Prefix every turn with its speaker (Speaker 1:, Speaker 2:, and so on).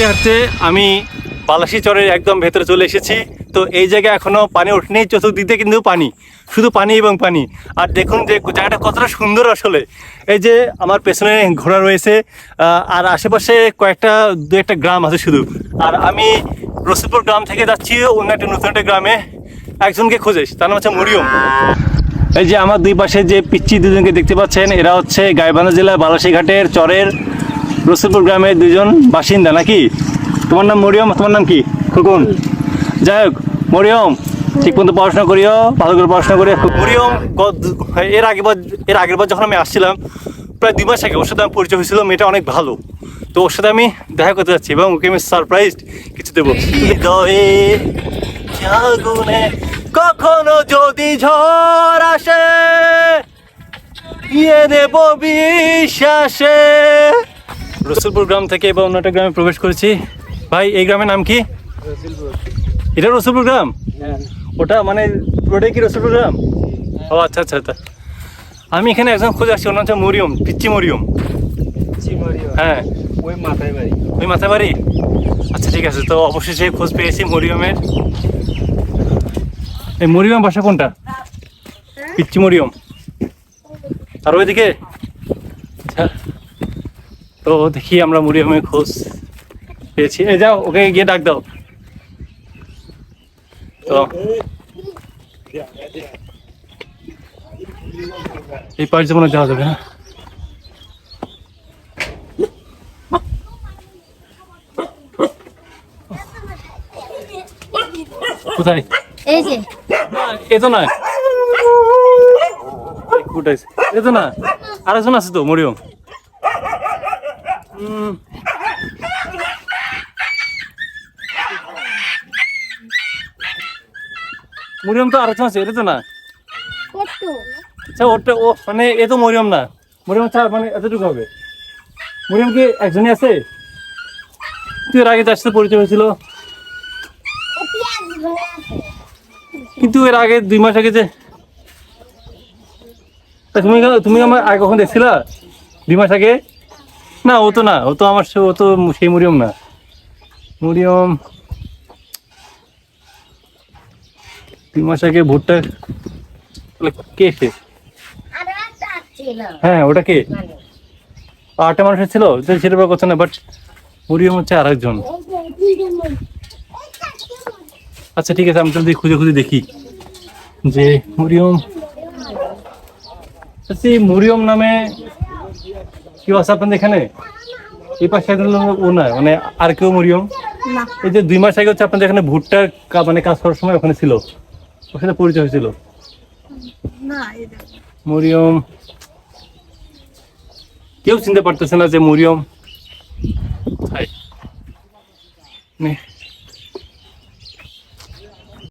Speaker 1: হাঁটতে হাঁটতে আমি বালাসি চরের একদম ভেতরে চলে এসেছি। তো এই জায়গায় এখনও পানি ওঠেনি চতুর্দিকে কিন্তু পানি, শুধু পানি এবং পানি। আর দেখুন যে জায়গাটা কতটা সুন্দর আসলে। এই যে আমার পেছনে ঘোড়া রয়েছে আর আশেপাশে কয়েকটা, দু একটা গ্রাম আছে শুধু। আর আমি রসিদপুর গ্রাম থেকে যাচ্ছি, অন্য একটা নতুন একটা গ্রামে একজনকে খোঁজে, তার নাম হচ্ছে মরিয়ম। এই যে আমার দুই পাশে যে পিচ্ছি দুজনকে দেখতে পাচ্ছেন, এরা হচ্ছে গাইবান্ধা জেলার বালাসীঘাটের চরের রসুলপুর গ্রামের দুজন বাসিন্দা নাকি? তোমার নাম মরিয়ম, তোমার নাম কি? খুকুন। যাই হোক, মরিয়ম, ঠিক মতো পড়াশোনা করিও, ভালো করে পড়াশোনা করিও। মরিয়ম গত- এর বার এর আগের বার যখন আমি আসছিলাম, প্রায় দুই মাস আগে ওর সাথে আমার পরিচয় হয়েছিল, মেয়েটা অনেক ভালো। তো ওর সাথে আমি দেখা করতে যাচ্ছি এবং ওকে আমি সারপ্রাইজ কিছু দেবো। কখনো যদি ঝড় আসে ইয়ে দেব বিশ্বাসে। রসুলপুর গ্রাম থেকে এবার অন্য একটা গ্রামে প্রবেশ করেছি। ভাই এই গ্রামের নাম কি? এটা রসুলপুর গ্রাম? ওটা মানে পুরোটাই কি রসুলপুর গ্রাম? ও আচ্ছা আচ্ছা আচ্ছা। আমি এখানে একজন খোঁজ আসছি ওর নাম হচ্ছে মরিয়ম পিচ্ছি মরিয়ম। হ্যাঁ।
Speaker 2: ওই মাথায় বাড়ি।
Speaker 1: ওই মাথায় বাড়ি? আচ্ছা ঠিক আছে। তো অবশেষে খোঁজ পেয়েছি মরিয়মের। এই মরিয়ম বাসা কোনটা? পিচ্ছি মরিয়ম। আর ওইদিকে? আচ্ছা। তো দেখি আমরা মরিয়মের খোঁজ পেয়েছি। এই যাও ওকে গিয়ে ডাক দাও। তো। এই পাশ যেমন যাওয়া যাবে না কোথায়?
Speaker 3: এই যে।
Speaker 1: এ তো কোথায়? এ তো না আরেকজন আছে তো মরিয়ম। মরিয়ম তো আরেকজন আছে এটা তো না? আচ্ছা ওটা ও মানে এ তো মরিয়ম না। মরিয়ম ছাড় মানে এতটুকু হবে। মরিয়ম কি একজনই আছে? তুই এর আগে তার সাথে পরিচয় হয়েছিল? কিন্তু এর আগে দুই মাস আগে যে তুমি তুমি আমার আগে কখন দেখছিলা? দুই মাস আগে? না, ও তো না, ও তো আমার ও তো সেই মরিয়ম না। মরিয়ম দুই মাস আগে ভোটটা কে সে? হ্যাঁ ওটা কে? আটটা মানুষের ছিল সেটা কথা না বাট মরিয়ম হচ্ছে আর একজন আচ্ছা ঠিক আছে, আমি যদি খুঁজে খুঁজে দেখি যে মরিয়ম আচ্ছা মরিয়ম নামে কেউ আছে আপনাদের এখানে? এই পাশে একজন লোক ও না মানে আর কেউ মরিয়ম? এই যে দুই মাস আগে হচ্ছে আপনাদের এখানে ভুট্টা কা- মানে কাজ করার সময় ওখানে ছিল। ওখানে সাথে পরিচয় হয়েছিল। মরিয়ম। কেউ চিনতে পারতেছে না যে মরিয়ম। হাই নে।